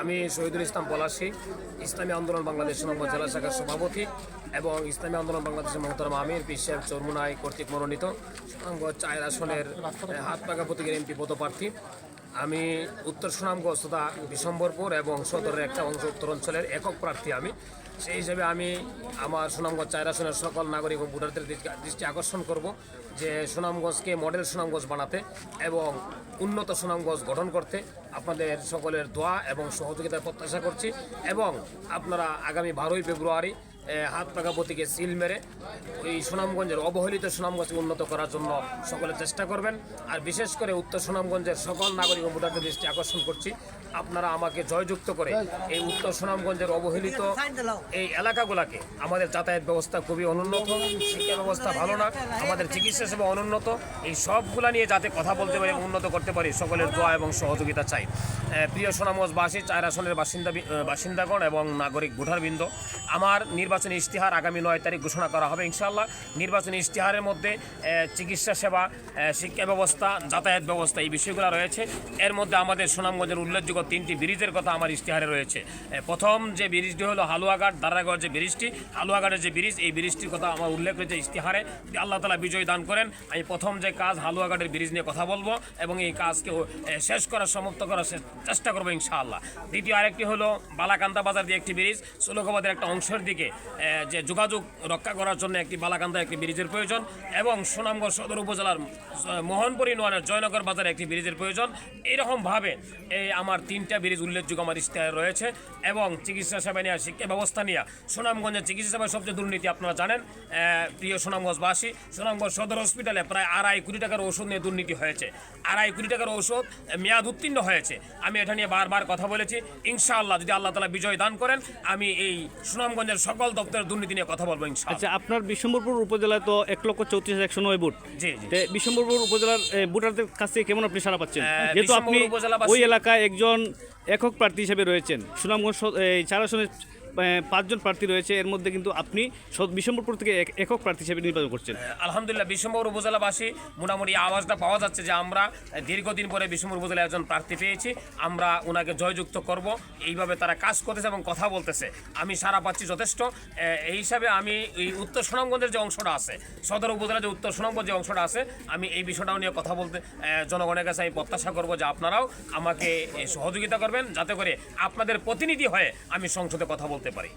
আমি শহীদুল ইসলাম পলাশি, ইসলামী আন্দোলন বাংলাদেশ নম্বর জেলা শাখার সভাপতি এবং ইসলামী আন্দোলন বাংলাদেশের মহতারাম আমির বিশ্বের চর্মুনায় কর্তৃক মনোনীত। চায়ের আসনের হাত পাকা প্রতীকের এমপি পদপ্রার্থী। আমি উত্তর সুনামগঞ্জ তথা বিশম্বরপুর এবং সদরের একটা অংশ উত্তর অঞ্চলের একক প্রার্থী আমি। সেই হিসেবে আমি আমার সুনামগঞ্জ চায়ের আসনের সকল নাগরিক ও ভোটারদের দৃষ্টি- আকর্ষণ করব যে সুনামগঞ্জকে মডেল সুনামগঞ্জ বানাতে এবং উন্নত সুনামগঞ্জ গঠন করতে আপনাদের সকলের দোয়া এবং সহযোগিতা প্রত্যাশা করছি এবং আপনারা আগামী বারোই ফেব্রুয়ারি হাত পাকা সিল মেরে এই সুনামগঞ্জের অবহেলিত সুনামগঞ্জকে উন্নত করার জন্য সকলে চেষ্টা করবেন। আর বিশেষ করে উত্তর সুনামগঞ্জের সকল নাগরিক ও ভোটারদের দৃষ্টি আকর্ষণ করছি। আপনারা আমাকে জয়যুক্ত করে এই উত্তর সুনামগঞ্জের অবহেলিত এই এলাকাগুলোকে, আমাদের যাতায়াত ব্যবস্থা খুবই অনুন্নত, শিক্ষা ব্যবস্থা ভালো না, আমাদের চিকিৎসা সেবা অনুন্নত, এই সবগুলা নিয়ে যাতে কথা বলতে পারি উন্নত করতে পারি, সকলের দোয়া এবং সহযোগিতা চাই। প্রিয় সোনামগঞ্জবাসী চার আসনের বাসিন্দা বাসিন্দাগণ এবং নাগরিক ভোটারবৃন্দ, আমার নির্বাচনী ইশতেহার আগামী নয় তারিখ ঘোষণা করা হবে। ইনশাআল্লাহ নির্বাচনী ইশতেহারের মধ্যে চিকিৎসা সেবা শিক্ষা ব্যবস্থা, যাতায়াত ব্যবস্থা এই বিষয়গুলো রয়েছে। এর মধ্যে আমাদের সুনামগঞ্জের উল্লেখযোগ্য তিনটি ব্রিজের কথা আমার ইশতেহারে রয়েছে। প্রথম যে ব্রিজটি হলো হালুয়াঘাট দারাগড় যে ব্রিজটি, হালুয়াঘাটের যে ব্রিজ, এই ব্রিজটির কথা আমার উল্লেখ রয়েছে ইশতেহারে। আল্লাহ তালা বিজয় দান করেন, আমি প্রথম যে কাজ হালুয়াঘাটের ব্রিজ নিয়ে কথা বলব এবং এই কাজকে শেষ করার, সমাপ্ত করার চেষ্টা করব ইনশাআল্লাহ। দ্বিতীয় আরেকটি হলো বালাকান্দা বাজার দিয়ে একটি ব্রিজ সুলকাবাদের একটা অংশের দিকে যে যোগাযোগ রক্ষা করার জন্য একটি বালাকান্দা একটি ব্রিজের প্রয়োজন এবং সুনামগঞ্জ সদর উপজেলার মোহনপুর ইউনিয়নের জয়নগর বাজারে একটি ব্রিজের প্রয়োজন। এইরকমভাবে এই আমার তিনটা ব্রিজ উল্লেখযোগ্য আমার ইশতেহারে রয়েছে এবং চিকিৎসা সেবা নিয়ে শিক্ষা ব্যবস্থা নিয়ে সুনামগঞ্জের চিকিৎসা সেবায় সবচেয়ে দুর্নীতি আপনারা জানেন। প্রিয় সুনামগঞ্জবাসী সুনামগঞ্জ সদর হসপিটালে প্রায় আড়াই কোটি টাকার ওষুধ নিয়ে দুর্নীতি হয়েছে। আড়াই কোটি টাকার আহ, মেয়াদ উত্তীর্ণ হয়েছে। আমি এটা নিয়ে বারবার কথা বলেছি। ইনশাআল্লাহ যদি আল্লাহ তালা বিজয় দান করেন আমি এই সুনামগঞ্জের সকল দপ্তরের দুর্নীতি নিয়ে কথা বলব আচ্ছা আপনার বিশ্বম্বরপুর উপজেলায় তো এক লক্ষ চৌত্রিশ হাজার একশো নয় ভোট জি বিশ্বম্বরপুর উপজেলার ভোটারদের কাছ থেকে কেমন আপনি সারা পাচ্ছেন? যেহেতু আপনি ওই এলাকায় একজন একক প্রার্থী হিসেবে রয়েছেন। সুনামগঞ্জ চার আসনের পাঁচজন প্রার্থী রয়েছে। এর মধ্যে কিন্তু আপনি বিশ্বম্বরপুর থেকে এক- একক প্রার্থী হিসেবে নির্বাচন করছেন। আলহামদুলিল্লাহ বিশ্বম্বর উপজেলাবাসী মোটামুটি আওয়াজটা পাওয়া যাচ্ছে যে আমরা দীর্ঘদিন পরে বিশ্বম্বর উপজেলায় একজন প্রার্থী পেয়েছি। আমরা ওনাকে জয়যুক্ত করব। এইভাবে তারা কাজ করতেছে এবং কথা বলতেছে। আমি সারা পাচ্ছি যথেষ্ট। এই হিসাবে আমি এই উত্তর সুনামগঞ্জের যে অংশটা আছে, সদর উপজেলার যে উত্তর সুনামগঞ্জ যে অংশটা আছে, আমি এই বিষয়টাও নিয়ে কথা বলতে জনগণের কাছে আমি প্রত্যাশা করব যে আপনারাও আমাকে সহযোগিতা করবেন। যাতে করে আপনাদের প্রতিনিধি হয়ে আমি সংসদে কথা বলতে পারি।